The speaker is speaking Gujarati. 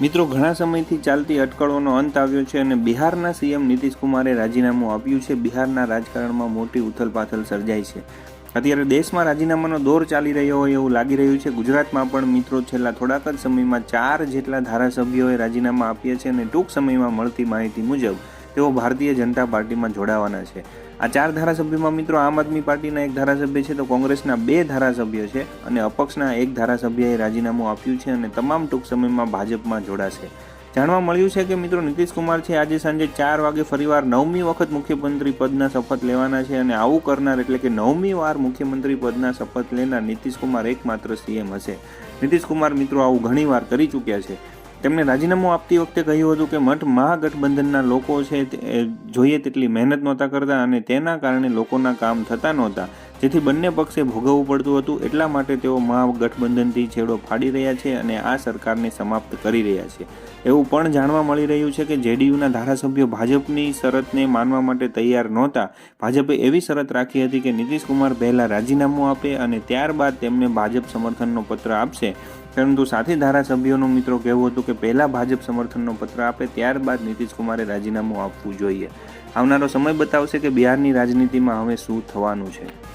મિત્રો, ઘણા સમયથી ચાલતી અટકળોનો અંત આવ્યો છે અને બિહારના સીએમ કુમારે રાજીનામું આપ્યું છે. બિહારના રાજકારણમાં મોટી ઉથલપાથલ સર્જાઈ છે. અત્યારે દેશમાં રાજીનામાનો દોર ચાલી રહ્યો હોય એવું લાગી રહ્યું છે. ગુજરાતમાં પણ મિત્રો, છેલ્લા થોડાક જ સમયમાં ચાર જેટલા ધારાસભ્યોએ રાજીનામા આપ્યા છે અને ટૂંક સમયમાં મળતી માહિતી મુજબ તેઓ ભારતીય જનતા પાર્ટીમાં જોડાવાના છે. આ ચાર ધારાસભ્યોમાં મિત્રો આમ આદમી પાર્ટીના એક ધારાસભ્ય છે તો કોંગ્રેસના બે ધારાસભ્ય છે અને અપક્ષના એક ધારાસભ્યએ રાજીનામું આપ્યું છે અને તમામ ટૂંક સમયમાં ભાજપમાં જોડાશે. જાણવા મળ્યું છે કે મિત્રો નીતિશ કુમાર છે, આજે સાંજે ચાર વાગે ફરીવાર નવમી વખત મુખ્યમંત્રી પદના શપથ લેવાના છે અને આવું કરનાર એટલે કે નવમી વાર મુખ્યમંત્રી પદના શપથ લેનાર નીતિશ કુમાર એકમાત્ર સીએમ હશે. નીતિશ કુમાર મિત્રો આવું ઘણીવાર કરી ચૂક્યા છે. તેમણે રાજીનામું આપતી વખતે કહ્યું હતું કે મઠ મહાગઠબંધનના લોકો છે જોઈએ તેટલી મહેનત નહોતા કરતા અને તેના કારણે લોકોના કામ થતા નહોતા. જેથી બંને પક્ષે ભોગવવું પડતું હતું. એટલા માટે તેઓ મહાગઠબંધનથી છેડો ફાડી રહ્યા છે અને આ સરકારને સમાપ્ત કરી રહ્યા છે. એવું પણ જાણવા મળી રહ્યું છે કે જેડીયુના ધારાસભ્યો ભાજપની શરતને માનવા માટે તૈયાર નહોતા. ભાજપે એવી શરત રાખી હતી કે નીતિશકુમાર પહેલાં રાજીનામું આપે અને ત્યારબાદ તેમને ભાજપ સમર્થનનો પત્ર આપશે. પરંતુ સાથે ધારાસભ્યોનો મિત્રો કહેવું હતું કે પહેલાં ભાજપ સમર્થનનો પત્ર આપે, ત્યારબાદ નીતિશકુમારે રાજીનામું આપવું જોઈએ. આવનારો સમય બતાવશે કે બિહારની રાજનીતિમાં હવે શું થવાનું છે.